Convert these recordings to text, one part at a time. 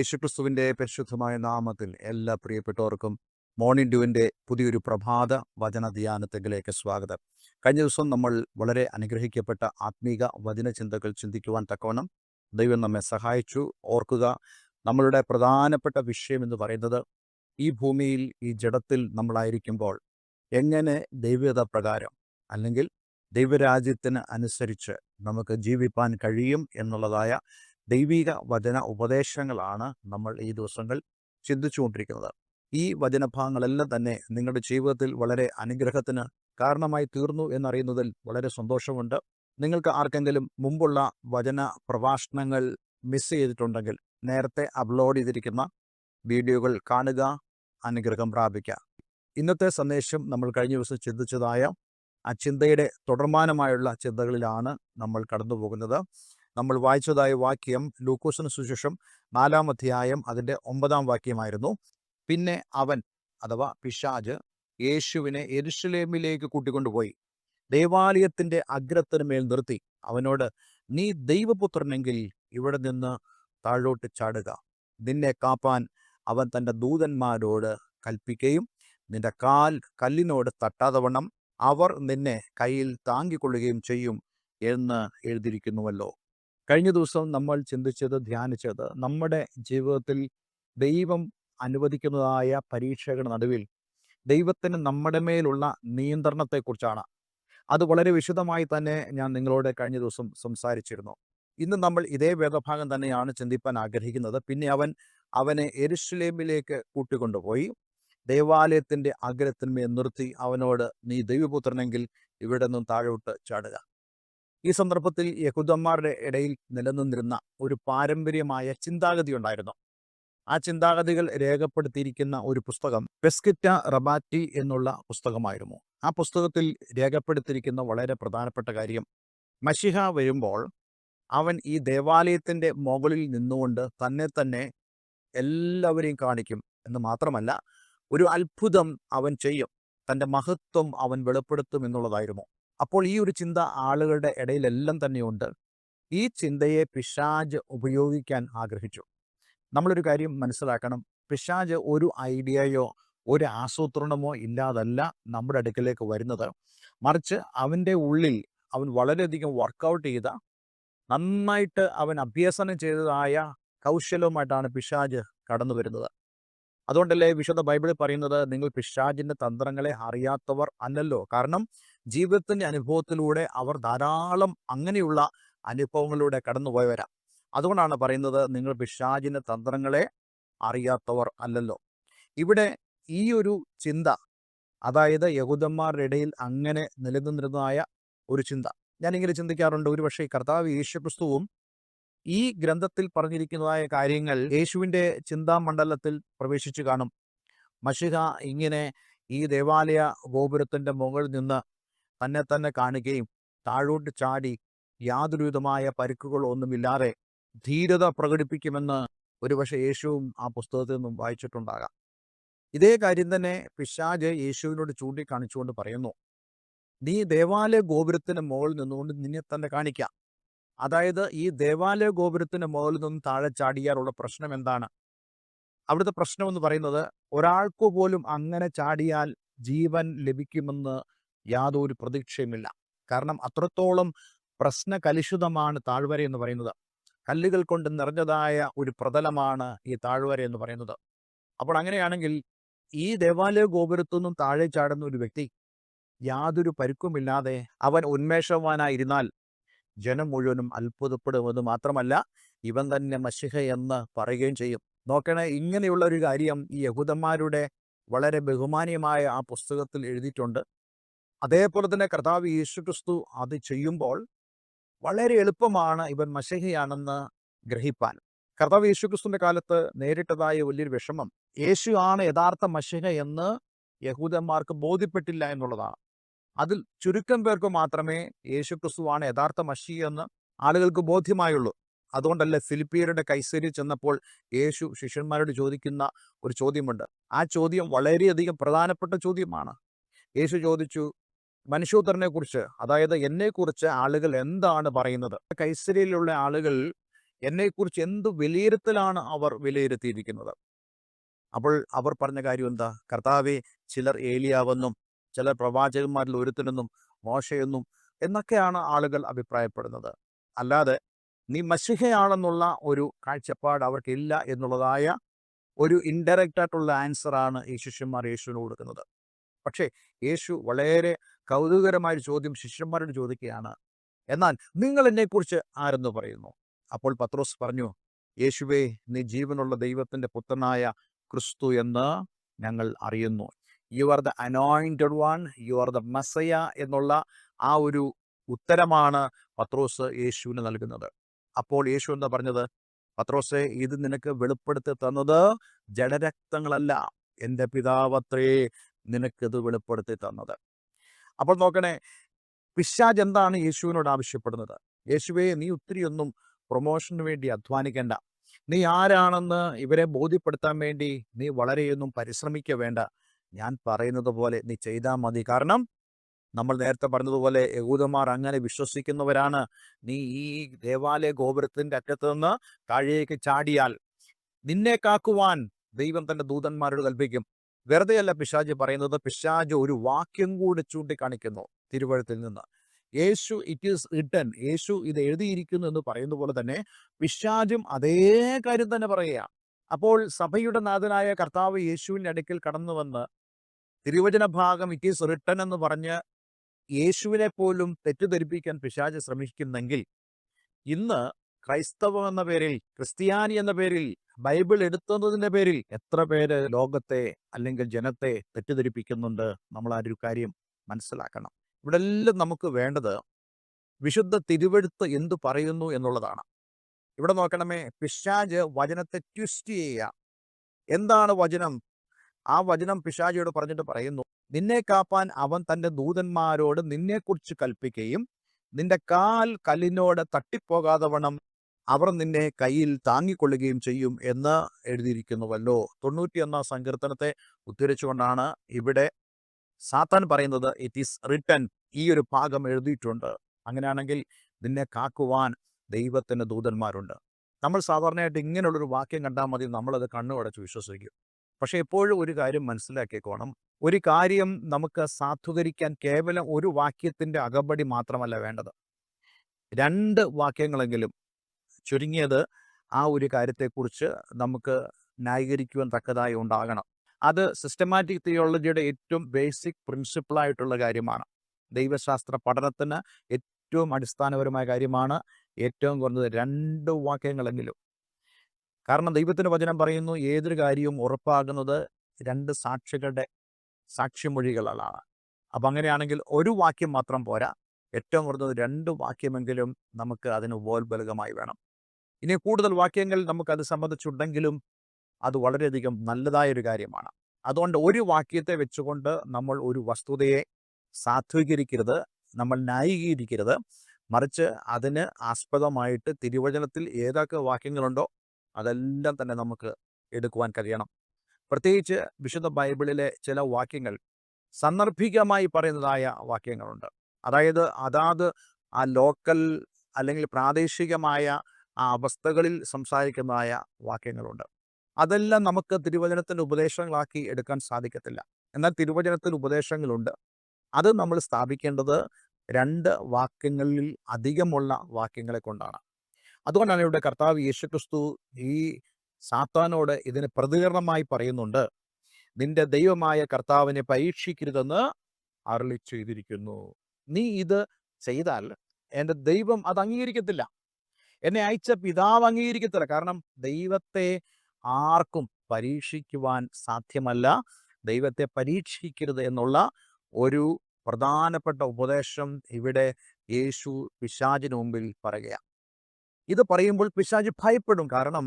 യേശുക്രിസ്തുവിന്റെ പരിശുദ്ധമായ നാമത്തിൽ എല്ലാ പ്രിയപ്പെട്ടവർക്കും മോർണിംഗ് ഡ്യൂവിന്റെ പുതിയൊരു പ്രഭാത വചന ധ്യാനത്തിലേക്ക് സ്വാഗതം. കഴിഞ്ഞ ദിവസം നമ്മൾ വളരെ അനുഗ്രഹിക്കപ്പെട്ട ആത്മീക വചന ചിന്തകൾ ചിന്തിക്കുവാൻ തക്കവണ്ണം ദൈവം നമ്മെ സഹായിച്ചു. ഓർക്കുക നമ്മളുടെ പ്രധാനപ്പെട്ട വിഷയം എന്ന് പറയുന്നത് ഈ ഭൂമിയിൽ ഈ ജഡത്തിൽ നമ്മളായിരിക്കുമ്പോൾ എങ്ങനെ ദൈവത പ്രകാരം അല്ലെങ്കിൽ ദൈവരാജ്യത്തിന് അനുസരിച്ച് നമുക്ക് ജീവിപ്പാൻ കഴിയും എന്നുള്ളതായ ദൈവിക വചന ഉപദേശങ്ങളാണ് നമ്മൾ ഈ ദിവസങ്ങൾ ചിന്തിച്ചുകൊണ്ടിരിക്കുന്നത്. ഈ വചനഭാഗങ്ങളെല്ലാം തന്നെ നിങ്ങളുടെ ജീവിതത്തിൽ വളരെ അനുഗ്രഹത്തിന് കാരണമായി തീർന്നു എന്നറിയുന്നതിൽ വളരെ സന്തോഷമുണ്ട്. നിങ്ങൾക്ക് ആർക്കെങ്കിലും മുമ്പുള്ള വചന പ്രഭാഷണങ്ങൾ മിസ് ചെയ്തിട്ടുണ്ടെങ്കിൽ നേരത്തെ അപ്ലോഡ് ചെയ്തിരിക്കുന്ന വീഡിയോകൾ കാണുക അനുഗ്രഹം പ്രാപിക്കുക. ഇന്നത്തെ സന്ദേശം നമ്മൾ കഴിഞ്ഞ ദിവസം ചിന്തിച്ചതായ ആ ചിന്തയുടെ തുടർമാനമായുള്ള ചിന്തകളിലാണ് നമ്മൾ കടന്നു പോകുന്നത് നമ്മൾ വായിച്ചതായ വാക്യം ലൂക്കോസിന് സുശേഷം നാലാം അധ്യായം അതിന്റെ ഒമ്പതാം വാക്യമായിരുന്നു. പിന്നെ അവൻ അഥവാ പിശാജ് യേശുവിനെ എരുഷലേമിലേക്ക് കൂട്ടിക്കൊണ്ടുപോയി. ദേവാലയത്തിന്റെ അഗ്രത്തിന് മേൽ നിർത്തി. അവനോട് നീ ദൈവപുത്രനെങ്കിൽ ഇവിടെ നിന്ന് താഴോട്ട് ചാടുക. നിന്നെ കാപ്പാൻ അവൻ തന്റെ ദൂതന്മാരോട് കൽപ്പിക്കുകയും നിന്റെ കാൽ കല്ലിനോട് തട്ടാതെ അവർ നിന്നെ കയ്യിൽ താങ്ങിക്കൊള്ളുകയും ചെയ്യും എന്ന് എഴുതിയിരിക്കുന്നുവല്ലോ. കഴിഞ്ഞ ദിവസം നമ്മൾ ചിന്തിച്ചത് ധ്യാനിച്ചത് നമ്മുടെ ജീവിതത്തിൽ ദൈവം അനുവദിക്കുന്നതായ പരീക്ഷകളുടെ നടുവിൽ ദൈവത്തിന് നമ്മുടെ മേലുള്ള നിയന്ത്രണത്തെക്കുറിച്ചാണ്. അത് വളരെ വിശദമായി തന്നെ ഞാൻ നിങ്ങളോട് കഴിഞ്ഞ ദിവസം സംസാരിച്ചിരുന്നു. ഇന്ന് നമ്മൾ ഇതേ വേദഭാഗം തന്നെയാണ് ചിന്തിപ്പാൻ ആഗ്രഹിക്കുന്നത്. പിന്നെ അവൻ അവനെ എരുഷലേമിലേക്ക് കൂട്ടിക്കൊണ്ടുപോയി. ദേവാലയത്തിന്റെ അഗ്രത്തിന്മേൽ നിർത്തി അവനോട് നീ ദൈവപുത്രനെങ്കിൽ ഇവിടെ നിന്നും താഴോട്ട് ചാടുക. ഈ സന്ദർഭത്തിൽ യഹൂദന്മാരുടെ ഇടയിൽ നിലനിന്നിരുന്ന ഒരു പാരമ്പര്യമായ ചിന്താഗതി ഉണ്ടായിരുന്നു. ആ ചിന്താഗതികൾ രേഖപ്പെടുത്തിയിരിക്കുന്ന ഒരു പുസ്തകം പെസ്കിറ്റ റബാറ്റി എന്നുള്ള പുസ്തകമായിരുന്നു. ആ പുസ്തകത്തിൽ രേഖപ്പെടുത്തിയിരിക്കുന്ന വളരെ പ്രധാനപ്പെട്ട കാര്യം മഷിഹ വരുമ്പോൾ അവൻ ഈ ദേവാലയത്തിന്റെ മുകളിൽ നിന്നുകൊണ്ട് തന്നെ തന്നെ എല്ലാവരെയും കാണിക്കും എന്ന് മാത്രമല്ല ഒരു അത്ഭുതം അവൻ ചെയ്യും. തന്റെ മഹത്വം അവൻ വെളിപ്പെടുത്തും എന്നുള്ളതായിരുന്നു. അപ്പോൾ ഈ ഒരു ചിന്ത ആളുകളുടെ ഇടയിലെല്ലാം തന്നെയുണ്ട്. ഈ ചിന്തയെ പിശാജ് ഉപയോഗിക്കാൻ ആഗ്രഹിച്ചു. നമ്മളൊരു കാര്യം മനസ്സിലാക്കണം. പിശാജ് ഒരു ഐഡിയയോ ഒരു ആസൂത്രണമോ ഇല്ലാതല്ല നമ്മുടെ അടുക്കലേക്ക് വരുന്നത്. മറിച്ച് അവന്റെ ഉള്ളിൽ അവൻ വളരെയധികം വർക്കൗട്ട് ചെയ്ത നന്നായിട്ട് അവൻ അഭ്യസനം ചെയ്തതായ കൗശലവുമായിട്ടാണ് പിശാജ് കടന്നു വരുന്നത് അതുകൊണ്ടല്ലേ വിശുദ്ധ ബൈബിളിൽ പറയുന്നത് നിങ്ങൾ പിശാജിന്റെ തന്ത്രങ്ങളെ അറിയാത്തവർ അല്ലല്ലോ. കാരണം ജീവിതത്തിന്റെ അനുഭവത്തിലൂടെ അവർ ധാരാളം അങ്ങനെയുള്ള അനുഭവങ്ങളിലൂടെ കടന്നുപോയവരാ. അതുകൊണ്ടാണ് പറയുന്നത് നിങ്ങൾ പിശാജിന്റെ തന്ത്രങ്ങളെ അറിയാത്തവർ അല്ലല്ലോ. ഇവിടെ ഈ ഒരു ചിന്ത അതായത് യഹൂദന്മാരുടെ ഇടയിൽ അങ്ങനെ നിലനിന്നിരുന്നതായ ഒരു ചിന്ത. ഞാനിങ്ങനെ ചിന്തിക്കാറുണ്ട്. ഒരുപക്ഷെ കർത്താവ് യേശുക്രിസ്തുവും ഈ ഗ്രന്ഥത്തിൽ പറഞ്ഞിരിക്കുന്നതായ കാര്യങ്ങൾ യേശുവിന്റെ ചിന്താമണ്ഡലത്തിൽ പ്രവേശിച്ചു കാണും. മഷിഹ ഇങ്ങനെ ഈ ദേവാലയ ഗോപുരത്തിന്റെ മുകളിൽ നിന്ന് തന്നെ തന്നെ കാണുകയും താഴോട്ട് ചാടി യാതൊരുവിധമായ പരിക്കുകളൊന്നുമില്ലാതെ ധീരത പ്രകടിപ്പിക്കുമെന്ന് ഒരുപക്ഷെ യേശുവും ആ പുസ്തകത്തിൽ നിന്നും വായിച്ചിട്ടുണ്ടാകാം. ഇതേ കാര്യം തന്നെ പിശാജ് യേശുവിനോട് ചൂണ്ടിക്കാണിച്ചുകൊണ്ട് പറയുന്നു. നീ ദേവാലയ ഗോപുരത്തിന് മുകളിൽ നിന്നുകൊണ്ട് നിന്നെ തന്നെ കാണിക്കാം. അതായത് ഈ ദേവാലയ ഗോപുരത്തിന് മുകളിൽ നിന്ന് താഴെ ചാടിയാലുള്ള പ്രശ്നം എന്താണ്? അവിടുത്തെ പ്രശ്നം എന്ന് പറയുന്നത് ഒരാൾക്കു പോലും അങ്ങനെ ചാടിയാൽ ജീവൻ ലഭിക്കുമെന്ന് യാതൊരു പ്രതീക്ഷയുമില്ല. കാരണം അത്രത്തോളം പ്രശ്ന കലുഷിതമാണ് താഴ്വര എന്ന് പറയുന്നത്. കല്ലുകൾ കൊണ്ട് നിറഞ്ഞതായ ഒരു പ്രതലമാണ് ഈ താഴ്വര എന്ന് പറയുന്നത്. അപ്പോൾ അങ്ങനെയാണെങ്കിൽ ഈ ദേവാലയ ഗോപുരത്തു നിന്നും താഴെ ചാടുന്ന ഒരു വ്യക്തി യാതൊരു പരുക്കുമില്ലാതെ അവൻ ഉന്മേഷവാനായിരുന്നാൽ ജനം മുഴുവനും അത്ഭുതപ്പെടുമെന്ന് മാത്രമല്ല ഇവൻ തന്നെ മഷിഹ എന്ന് പറയുകയും ചെയ്യും. നോക്കണേ ഇങ്ങനെയുള്ള ഒരു കാര്യം ഈ യഹൂദന്മാരുടെ വളരെ ബഹുമാനീയമായ ആ പുസ്തകത്തിൽ എഴുതിയിട്ടുണ്ട്. അതേപോലെ തന്നെ കർത്താവ് യേശു ക്രിസ്തു അത് ചെയ്യുമ്പോൾ വളരെ എളുപ്പമാണ് ഇവൻ മഷിഹയാണെന്ന് ഗ്രഹിപ്പാൻ. കർത്താവ് യേശു ക്രിസ്തുവിന്റെ കാലത്ത് നേരിട്ടതായ വലിയൊരു വിഷമം യേശു ആണ് യഥാർത്ഥ മഷിഹ എന്ന് യഹൂദന്മാർക്ക് ബോധ്യപ്പെട്ടില്ല എന്നുള്ളതാണ്. അതിൽ ചുരുക്കം പേർക്ക് മാത്രമേ യേശു ക്രിസ്തുവാണ് യഥാർത്ഥ മഷി എന്ന് ആളുകൾക്ക് ബോധ്യമായുള്ളൂ. അതുകൊണ്ടല്ല ഫിലിപ്പിയരുടെ കൈസരി ചെന്നപ്പോൾ യേശു ശിഷ്യന്മാരോട് ചോദിക്കുന്ന ഒരു ചോദ്യമുണ്ട്. ആ ചോദ്യം വളരെയധികം പ്രധാനപ്പെട്ട ചോദ്യമാണ്. യേശു ചോദിച്ചു മനുഷ്യോത്തരനെ കുറിച്ച് അതായത് എന്നെക്കുറിച്ച് ആളുകൾ എന്താണ് പറയുന്നത്? കൈസരിയിലുള്ള ആളുകൾ എന്നെക്കുറിച്ച് എന്ത് വിലയിരുത്തലാണ് അവർ വിലയിരുത്തിയിരിക്കുന്നത്? അപ്പോൾ അവർ പറഞ്ഞ കാര്യം എന്താ? കർത്താവെ ചിലർ ഏലിയാവെന്നും ചിലർ പ്രവാചകന്മാരിൽ ഒരുത്തനെന്നും മോശയെന്നും എന്നൊക്കെയാണ് ആളുകൾ അഭിപ്രായപ്പെടുന്നത്. അല്ലാതെ നീ മഷിഹയാണെന്നുള്ള ഒരു കാഴ്ചപ്പാട് അവർക്കില്ല എന്നുള്ളതായ ഒരു ഇൻഡയറക്റ്റ് ആയിട്ടുള്ള ആൻസറാണ് ഈ ശിഷ്യന്മാർ യേശുവിന് കൊടുക്കുന്നത്. പക്ഷേ യേശു വളരെ കൗതുകരമായ ചോദ്യം ശിഷ്യന്മാരോട് ചോദിക്കുകയാണ്. എന്നാൽ നിങ്ങൾ എന്നെക്കുറിച്ച് ആരെന്ന് പറയുന്നു? അപ്പോൾ പത്രോസ് പറഞ്ഞു യേശുവേ നീ ജീവനുള്ള ദൈവത്തിന്റെ പുത്രനായ ക്രിസ്തു എന്ന് ഞങ്ങൾ അറിയുന്നു. You are the anointed one you are the messiah എന്നുള്ള ആ ഒരു ഉത്തരമാണ് പത്രോസ് യേശുവിന് നൽകുന്നത്. അപ്പോൾ യേശു എന്താ പറഞ്ഞത്? പത്രോസെ ഇത് നിനക്ക് വെളിപ്പെടുത്തി തന്നത് ജഡരക്തങ്ങളല്ല. എന്റെ പിതാവത്രേ നിനക്കിത് വെളിപ്പെടുത്തി തന്നത്. അപ്പോൾ നോക്കണേ പിശാജ് എന്താണ് യേശുവിനോട് ആവശ്യപ്പെടുന്നത്? യേശുവെ നീ ഒത്തിരിയൊന്നും പ്രൊമോഷന് വേണ്ടി അധ്വാനിക്കേണ്ട. നീ ആരാണെന്ന് ഇവരെ ബോധ്യപ്പെടുത്താൻ വേണ്ടി നീ വളരെയൊന്നും പരിശ്രമിക്കുക വേണ്ട. ഞാൻ പറയുന്നത് പോലെ നീ ചെയ്താൽ മതി. കാരണം നമ്മൾ നേരത്തെ പറഞ്ഞതുപോലെ യഹൂദന്മാർ അങ്ങനെ വിശ്വസിക്കുന്നവരാണ്. നീ ഈ ദേവാലയ ഗോപുരത്തിന്റെ അറ്റത്ത് നിന്ന് താഴേക്ക് ചാടിയാൽ നിന്നെ കാക്കുവാൻ ദൈവം തന്റെ ദൂതന്മാരോട് കൽപ്പിക്കും. വെറുതെയല്ല പിശാജ് പറയുന്നത്. പിശാജ് ഒരു വാക്യം കൂടി ചൂണ്ടിക്കാണിക്കുന്നു തിരുവഴുത്തിൽ നിന്ന്. Yeshu it is written Yeshu ഇത് എഴുതിയിരിക്കുന്നു എന്ന് പറയുന്ന പോലെ തന്നെ പിശാജും അതേ കാര്യം തന്നെ പറയുക അപ്പോൾ സഭയുടെ നാഥനായ കർത്താവ് യേശുവിന്റെ അടുക്കൽ കടന്നു വന്ന് തിരുവചന ഭാഗം ഇറ്റ് ഈസ് റിട്ടൺ എന്ന് പറഞ്ഞ് യേശുവിനെ പോലും തെറ്റിദ്ധരിപ്പിക്കാൻ പിശാജ് ശ്രമിക്കുന്നെങ്കിൽ ഇന്ന് ക്രൈസ്തവം എന്ന പേരിൽ ക്രിസ്ത്യാനി എന്ന പേരിൽ ബൈബിൾ എടുത്തുന്നതിന്റെ പേരിൽ എത്ര പേര് ലോകത്തെ അല്ലെങ്കിൽ ജനത്തെ തെറ്റിദ്ധരിപ്പിക്കുന്നുണ്ട് നമ്മൾ ആ ഒരു കാര്യം മനസ്സിലാക്കണം. ഇവിടെ എല്ലാം നമുക്ക് വേണ്ടത് വിശുദ്ധ തിരുവെടുത്ത് എന്തു പറയുന്നു എന്നുള്ളതാണ്. ഇവിടെ നോക്കണമേ പിശാജ് വചനത്തെ ട്വിസ്റ്റ് ചെയ്യുക. എന്താണ് വചനം? ആ വചനം പിശാചിയോട് പറഞ്ഞിട്ട് പറയുന്നു നിന്നെ കാപ്പാൻ അവൻ തന്റെ ദൂതന്മാരോട് നിന്നെക്കുറിച്ച് കൽപ്പിക്കുകയും നിന്റെ കാൽ കല്ലിനോട് തട്ടിപ്പോകാതെ വണ്ണം അവർ നിന്നെ കയ്യിൽ താങ്ങിക്കൊള്ളുകയും ചെയ്യും എന്ന് എഴുതിയിരിക്കുന്നുവല്ലോ. തൊണ്ണൂറ്റിയൊന്നാം സങ്കീർത്തനത്തെ ഉദ്ധരിച്ചുകൊണ്ടാണ് ഇവിടെ സാത്താൻ പറയുന്നത് ഇറ്റ് ഈസ് റിട്ടൺ ഈ ഒരു ഭാഗം എഴുതിയിട്ടുണ്ട്. അങ്ങനെയാണെങ്കിൽ നിന്നെ കാക്കുവാൻ ദൈവത്തിന് ദൂതന്മാരുണ്ട്. നമ്മൾ സാധാരണയായിട്ട് ഇങ്ങനെയുള്ളൊരു വാക്യം കണ്ടാൽ മതി നമ്മളത് കണ്ണുടച്ച് വിശ്വസിക്കും. പക്ഷെ എപ്പോഴും ഒരു കാര്യം മനസ്സിലാക്കിക്കോണം ഒരു കാര്യം നമുക്ക് സാധൂകരിക്കാൻ കേവലം ഒരു വാക്യത്തിന്റെ അകമ്പടി മാത്രമല്ല വേണ്ടത്. രണ്ട് വാക്യങ്ങളെങ്കിലും ചുരുങ്ങിയത് ആ ഒരു കാര്യത്തെക്കുറിച്ച് നമുക്ക് ന്യായീകരിക്കുവാൻ തക്കതായി ഉണ്ടാകണം. അത് സിസ്റ്റമാറ്റിക് തിയോളജിയുടെ ഏറ്റവും ബേസിക് പ്രിൻസിപ്പിളായിട്ടുള്ള കാര്യമാണ്. ദൈവശാസ്ത്ര പഠനത്തിന് ഏറ്റവും അടിസ്ഥാനപരമായ കാര്യമാണ് ഏറ്റവും കുറഞ്ഞത് രണ്ട് വാക്യങ്ങളെങ്കിലും. കാരണം ദൈവത്തിന്റെ വചനം പറയുന്നു ഏതൊരു കാര്യവും ഉറപ്പാകുന്നത് രണ്ട് സാക്ഷികളുടെ സാക്ഷിമൊഴികളാണ് അപ്പം അങ്ങനെയാണെങ്കിൽ ഒരു വാക്യം മാത്രം പോരാ. ഏറ്റവും കുറഞ്ഞത് രണ്ട് വാക്യമെങ്കിലും നമുക്ക് അതിന് ഉപോത്ബലകമായി വേണം. ഇനി കൂടുതൽ വാക്യങ്ങൾ നമുക്ക് നമുക്കത് സംബന്ധിച്ചുണ്ടെങ്കിലും അത് വളരെയധികം നല്ലതായൊരു കാര്യമാണ്. അതുകൊണ്ട് ഒരു വാക്യത്തെ വെച്ചുകൊണ്ട് നമ്മൾ ഒരു വസ്തുതയെ സാധ്വീകരിക്കരുത് നമ്മൾ ന്യായീകരിക്കരുത്. മറിച്ച് അതിന് ആസ്പദമായിട്ട് തിരുവചനത്തിൽ ഏതൊക്കെ വാക്യങ്ങളുണ്ടോ അതെല്ലാം തന്നെ നമുക്ക് എടുക്കുവാൻ കഴിയണം. പ്രത്യേകിച്ച് വിശുദ്ധ ബൈബിളിലെ ചില വാക്യങ്ങൾ സന്ദർഭികമായി പറയുന്നതായ വാക്യങ്ങളുണ്ട്. അതായത് അതാത് ആ ലോക്കൽ അല്ലെങ്കിൽ പ്രാദേശികമായ ആ അവസ്ഥകളിൽ സംസാരിക്കുന്നതായ വാക്യങ്ങളുണ്ട്. അതെല്ലാം നമുക്ക് തിരുവചനത്തിന്റെ ഉപദേശങ്ങളാക്കി എടുക്കാൻ സാധിക്കത്തില്ല. എന്നാൽ തിരുവചനത്തിൽ ഉപദേശങ്ങളുണ്ട്. അത് നമ്മൾ സ്ഥാപിക്കേണ്ടത് രണ്ട് വാക്യങ്ങളിൽ അധികമുള്ള വാക്യങ്ങളെ കൊണ്ടാണ്. അതുകൊണ്ടാണ് ഇവിടെ കർത്താവ് യേശുക്രിസ്തു ഈ സാത്താനോട് ഇതിന് പ്രതികരണമായി പറയുന്നുണ്ട്. നിന്റെ ദൈവമായ കർത്താവിനെ പരീക്ഷിക്കരുതെന്ന് അരളി ചെയ്തിരിക്കുന്നു. നീ ഇത് ചെയ്താൽ എന്റെ ദൈവം അത് അംഗീകരിക്കത്തില്ല. എന്നെ അയച്ച പിതാവ് അംഗീകരിക്കത്തില്ല. കാരണം ദൈവത്തെ ആർക്കും പരീക്ഷിക്കുവാൻ സാധ്യമല്ല. ദൈവത്തെ പരീക്ഷിക്കരുത് എന്നുള്ള ഒരു പ്രധാനപ്പെട്ട ഉപദേശം ഇവിടെ യേശു പിശാചിന് മുമ്പിൽ പറയുകയാണ്. ഇത് പറയുമ്പോൾ പിശാജ് ഭയപ്പെടും. കാരണം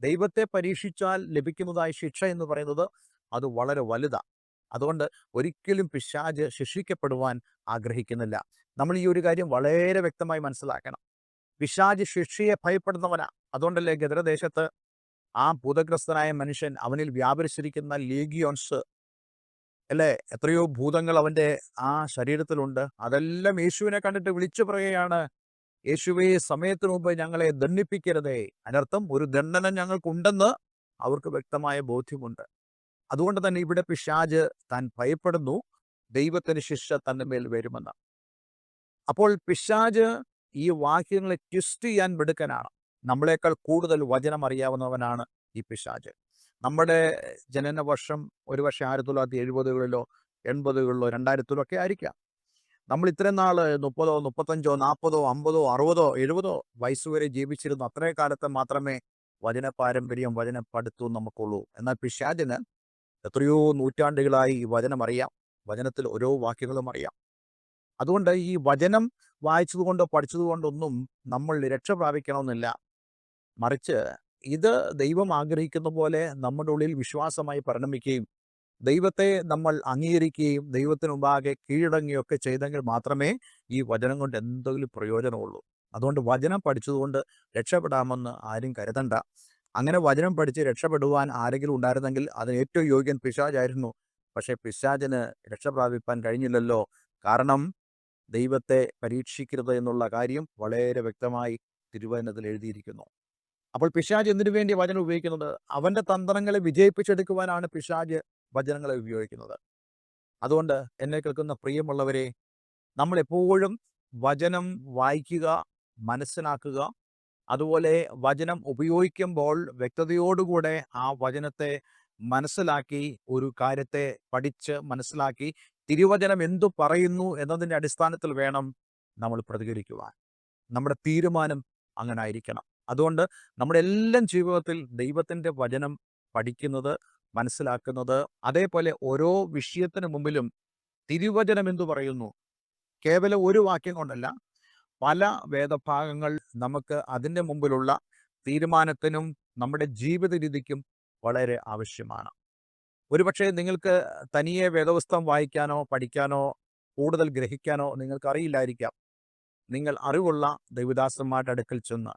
ദൈവത്തെ പരീക്ഷിച്ചാൽ ലഭിക്കുന്നതായ ശിക്ഷ എന്ന് പറയുന്നത് അത് വളരെ വലുതാണ് അതുകൊണ്ട് ഒരിക്കലും പിശാജ് ശിക്ഷിക്കപ്പെടുവാൻ ആഗ്രഹിക്കുന്നില്ല. നമ്മൾ ഈ ഒരു കാര്യം വളരെ വ്യക്തമായി മനസ്സിലാക്കണം. പിശാജ് ശിക്ഷയെ ഭയപ്പെടുന്നവനാ. അതുകൊണ്ടല്ലേ ഗദ്രദേശത്ത് ആ ഭൂതഗ്രസ്തനായ മനുഷ്യൻ അവനിൽ വ്യാപരിച്ചിരിക്കുന്ന ലീഗിയോൺസ് അല്ലേ? എത്രയോ ഭൂതങ്ങൾ അവന്റെ ആ ശരീരത്തിലുണ്ട്. അതെല്ലാം യേശുവിനെ കണ്ടിട്ട് വിളിച്ചു പറയുകയാണ് യേശുവേ സമയത്തിന് മുമ്പ് ഞങ്ങളെ ദണ്ഡിപ്പിക്കരുതേ. അനർത്ഥം ഒരു ദണ്ഡനം ഞങ്ങൾക്കുണ്ടെന്ന് അവർക്ക് വ്യക്തമായ ബോധ്യമുണ്ട്. അതുകൊണ്ട് തന്നെ ഇവിടെ പിശാജ് താൻ ഭയപ്പെടുന്നു. ദൈവത്തിന് ശിക്ഷ തന്റെ മേൽ വരുമെന്ന്. അപ്പോൾ പിശാജ് ഈ വാക്യങ്ങളെ ട്വിസ്റ്റ് ചെയ്യാൻ മിടുക്കനാണ്. നമ്മളെക്കാൾ കൂടുതൽ വചനം അറിയാവുന്നവനാണ് ഈ പിശാജ്. നമ്മുടെ ജനന വർഷം ഒരു പക്ഷേ ആയിരത്തി തൊള്ളായിരത്തി എഴുപതുകളിലോ എൺപതുകളിലോ രണ്ടായിരത്തിലോ ഒക്കെ ആയിരിക്കാം. നമ്മൾ ഇത്രയും നാൾ മുപ്പതോ മുപ്പത്തഞ്ചോ നാൽപ്പതോ അമ്പതോ അറുപതോ എഴുപതോ വയസ്സ് വരെ ജീവിച്ചിരുന്നു അത്രേ കാലത്ത് മാത്രമേ വചന പാരമ്പര്യം വചന പഠിത്തവും നമുക്കുള്ളൂ. എന്നാൽ പിശാചിന് എത്രയോ നൂറ്റാണ്ടുകളായി ഈ വചനം അറിയാം. വചനത്തിൽ ഓരോ വാക്യങ്ങളും അറിയാം. അതുകൊണ്ട് ഈ വചനം വായിച്ചതുകൊണ്ടോ പഠിച്ചതുകൊണ്ടൊന്നും നമ്മൾ രക്ഷ പ്രാപിക്കണമെന്നില്ല. മറിച്ച് ഇത് ദൈവം ആഗ്രഹിക്കുന്ന പോലെ നമ്മുടെ ഉള്ളിൽ വിശ്വാസമായി പരിണമിക്കുകയും ദൈവത്തെ നമ്മൾ അംഗീകരിക്കുകയും ദൈവത്തിന് മുമ്പാകെ കീഴടങ്ങുകയൊക്കെ ചെയ്തെങ്കിൽ മാത്രമേ ഈ വചനം കൊണ്ട് എന്തെങ്കിലും പ്രയോജനമുള്ളൂ. അതുകൊണ്ട് വചനം പഠിച്ചതുകൊണ്ട് രക്ഷപ്പെടാമെന്ന് ആരും കരുതണ്ട. അങ്ങനെ വചനം പഠിച്ച് രക്ഷപ്പെടുവാൻ ആരെങ്കിലും ഉണ്ടായിരുന്നെങ്കിൽ അതിന് ഏറ്റവും യോഗ്യൻ പിശാജായിരുന്നു പക്ഷേ പിശാചിന് രക്ഷ പ്രാപിപ്പാൻ കഴിഞ്ഞില്ലല്ലോ. കാരണം ദൈവത്തെ പരീക്ഷിക്കരുത് എന്നുള്ള കാര്യം വളരെ വ്യക്തമായി തിരുവചനത്തിൽ എഴുതിയിരിക്കുന്നു. അപ്പോൾ പിശാജ് എന്തിനു വേണ്ടി വചനം ഉപയോഗിക്കുന്നത്? അവന്റെ തന്ത്രങ്ങളെ വിജയിപ്പിച്ചെടുക്കുവാനാണ് പിശാജ് വചനങ്ങളെ ഉപയോഗിക്കുന്നത്. അതുകൊണ്ട് എന്നെ കേൾക്കുന്ന പ്രിയമുള്ളവരെ നമ്മൾ എപ്പോഴും വചനം വായിക്കുക മനസ്സിലാക്കുക അതുപോലെ വചനം ഉപയോഗിക്കുമ്പോൾ വ്യക്തതയോടുകൂടെ ആ വചനത്തെ മനസ്സിലാക്കി ഒരു കാര്യത്തെ പഠിച്ച് മനസ്സിലാക്കി തിരുവചനം എന്തു പറയുന്നു എന്നതിന്റെ അടിസ്ഥാനത്തിൽ വേണം നമ്മൾ പ്രതികരിക്കുവാൻ. നമ്മുടെ തീരുമാനം അങ്ങനെ ആയിരിക്കണം അതുകൊണ്ട് നമ്മുടെ എല്ലാം ജീവിതത്തിൽ ദൈവത്തിന്റെ വചനം പഠിക്കുന്നത് മനസ്സിലാക്കുന്നത്. അതേപോലെ ഓരോ വിഷയത്തിന് മുമ്പിലും തിരുവചനം എന്തു പറയുന്നു? കേവലം ഒരു വാക്യം കൊണ്ടല്ല. പല വേദഭാഗങ്ങൾ നമുക്ക് അതിന്റെ മുമ്പിലുള്ള തീരുമാനത്തിനും നമ്മുടെ ജീവിത രീതിക്കും വളരെ ആവശ്യമാണ്. ഒരുപക്ഷെ നിങ്ങൾക്ക് തനിയെ വേദപുസ്തകം വായിക്കാനോ പഠിക്കാനോ കൂടുതൽ ഗ്രഹിക്കാനോ നിങ്ങൾക്ക് അറിയില്ലായിരിക്കാം നിങ്ങൾ അറിവുള്ള ദൈവദാസന്മാരുടെ അടുക്കൽ ചെന്ന്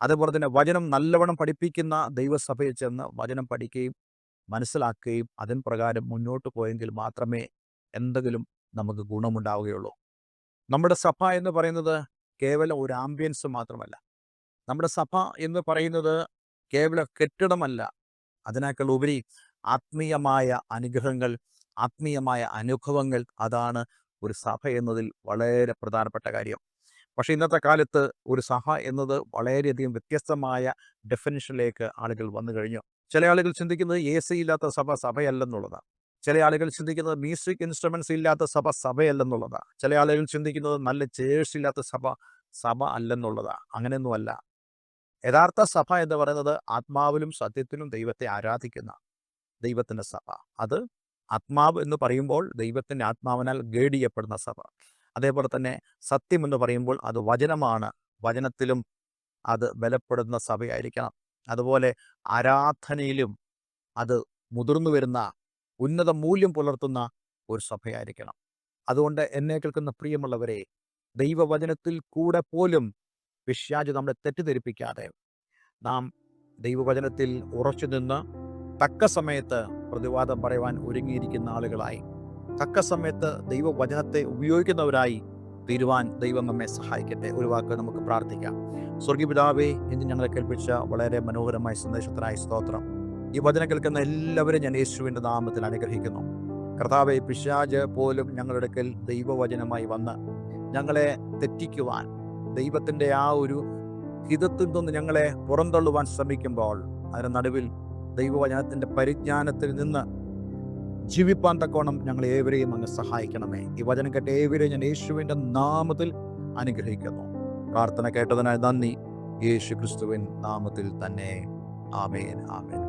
അതുപോലെ തന്നെ വചനം നല്ലവണ്ണം പഠിപ്പിക്കുന്ന ദൈവസഭയിൽ ചെന്ന് വചനം പഠിക്കുകയും മനസ്സിലാക്കുകയും അതിൻ പ്രകാരം മുന്നോട്ട് പോയെങ്കിൽ മാത്രമേ എന്തെങ്കിലും നമുക്ക് ഗുണമുണ്ടാവുകയുള്ളൂ. നമ്മുടെ സഭ എന്ന് പറയുന്നത് കേവലം ഒരു ആംബിയൻസ് മാത്രമല്ല. നമ്മുടെ സഭ എന്ന് പറയുന്നത് കേവല കെട്ടിടമല്ല. അതിനേക്കാൾ ഉപരി ആത്മീയമായ അനുഗ്രഹങ്ങൾ ആത്മീയമായ അനുഭവങ്ങൾ അതാണ് ഒരു സഭ എന്നതിൽ വളരെ പ്രധാനപ്പെട്ട കാര്യം. പക്ഷെ ഇന്നത്തെ കാലത്ത് ഒരു സഭ എന്നത് വളരെയധികം വ്യത്യസ്തമായ ഡെഫിനിഷനിലേക്ക് ആളുകൾ വന്നു കഴിഞ്ഞു. ചില ആളുകൾ ചിന്തിക്കുന്നത് എ സി ഇല്ലാത്ത സഭ സഭയല്ലെന്നുള്ളതാണ്. ചില ആളുകൾ ചിന്തിക്കുന്നത് മ്യൂസിക് ഇൻസ്ട്രുമെന്റ്സ് ഇല്ലാത്ത സഭ സഭയല്ലെന്നുള്ളതാണ്. ചില ആളുകൾ ചിന്തിക്കുന്നത് നല്ല ചേഴ്സ് ഇല്ലാത്ത സഭ സഭ അല്ലെന്നുള്ളതാണ്. അങ്ങനെയൊന്നുമല്ല. യഥാർത്ഥ സഭ എന്ന് പറയുന്നത് ആത്മാവിലും സത്യത്തിലും ദൈവത്തെ ആരാധിക്കുന്ന ദൈവത്തിന്റെ സഭ. അത് ആത്മാവ് എന്ന് പറയുമ്പോൾ ദൈവത്തിന്റെ ആത്മാവിനാൽ ഗൈഡ് ചെയ്യപ്പെടുന്ന സഭ. അതേപോലെ തന്നെ സത്യം എന്ന് പറയുമ്പോൾ അത് വചനമാണ്. വചനത്തിലും അത് ബലപ്പെടുന്ന സഭയായിരിക്കണം. അതുപോലെ ആരാധനയിലും അത് മുതിർന്നു വരുന്ന ഉന്നത മൂല്യം പുലർത്തുന്ന ഒരു സഭയായിരിക്കണം. അതുകൊണ്ട് എന്നെ കേൾക്കുന്ന പ്രിയമുള്ളവരെ ദൈവവചനത്തിൽ കൂടെ പോലും വിശ്വാജ് നമ്മളെ തെറ്റിദ്ധരിപ്പിക്കാതെ നാം ദൈവവചനത്തിൽ ഉറച്ചു നിന്ന് തക്ക സമയത്ത് പ്രതിവാദം പറയുവാൻ ഒരുങ്ങിയിരിക്കുന്ന ആളുകളായി തക്ക സമയത്ത് ദൈവവചനത്തെ ഉപയോഗിക്കുന്നവരായി തീരുവാൻ ദൈവം നമ്മെ സഹായിക്കട്ടെ. ഒരു വാക്ക് നമുക്ക് പ്രാർത്ഥിക്കാം. സ്വർഗീപിതാവേ ഇന്ന് ഞങ്ങളെ കേൾപ്പിച്ച വളരെ മനോഹരമായ സന്ദേശത്തിനായി സ്തോത്രം. ഈ വചനം കേൾക്കുന്ന എല്ലാവരും ഞാൻ യേശുവിന്റെ നാമത്തിൽ അനുഗ്രഹിക്കുന്നു. കർത്താവെ പിശാജ് പോലും ഞങ്ങളുടെ അടുക്കൽ ദൈവവചനമായി വന്ന് ഞങ്ങളെ തെറ്റിക്കുവാൻ ദൈവത്തിന്റെ ആ ഒരു ഹിതത്തിൽ നിന്ന് ഞങ്ങളെ പുറന്തള്ളുവാൻ ശ്രമിക്കുമ്പോൾ അതിന് നടുവിൽ ദൈവവചനത്തിന്റെ പരിജ്ഞാനത്തിൽ നിന്ന് ജീവിപ്പാൻ തക്കോണം ഞങ്ങൾ ഏവരെയും അങ്ങ് സഹായിക്കണമേ. ഈ വചനം കേട്ട ഏവരെയും ഞാൻ യേശുവിന്റെ നാമത്തിൽ അനുഗ്രഹിക്കുന്നു. പ്രാർത്ഥന കേട്ടതിനായി നന്ദി. യേശു ക്രിസ്തുവിൻ നാമത്തിൽ തന്നെ. ആമേൻ ആമേൻ.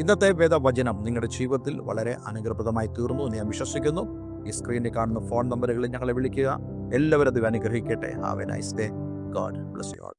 ഇന്നത്തെ വേദവചനം നിങ്ങളുടെ ജീവിതത്തിൽ വളരെ അനുഗ്രഹപ്രദമായി തീർന്നു എന്ന് ഞാൻ വിശ്വസിക്കുന്നു. ഈ സ്ക്രീനിൽ കാണുന്ന ഫോൺ നമ്പറുകളിൽ ഞങ്ങളെ വിളിക്കുക. എല്ലാവരും അത് അനുഗ്രഹിക്കട്ടെ. Have a nice day God bless you all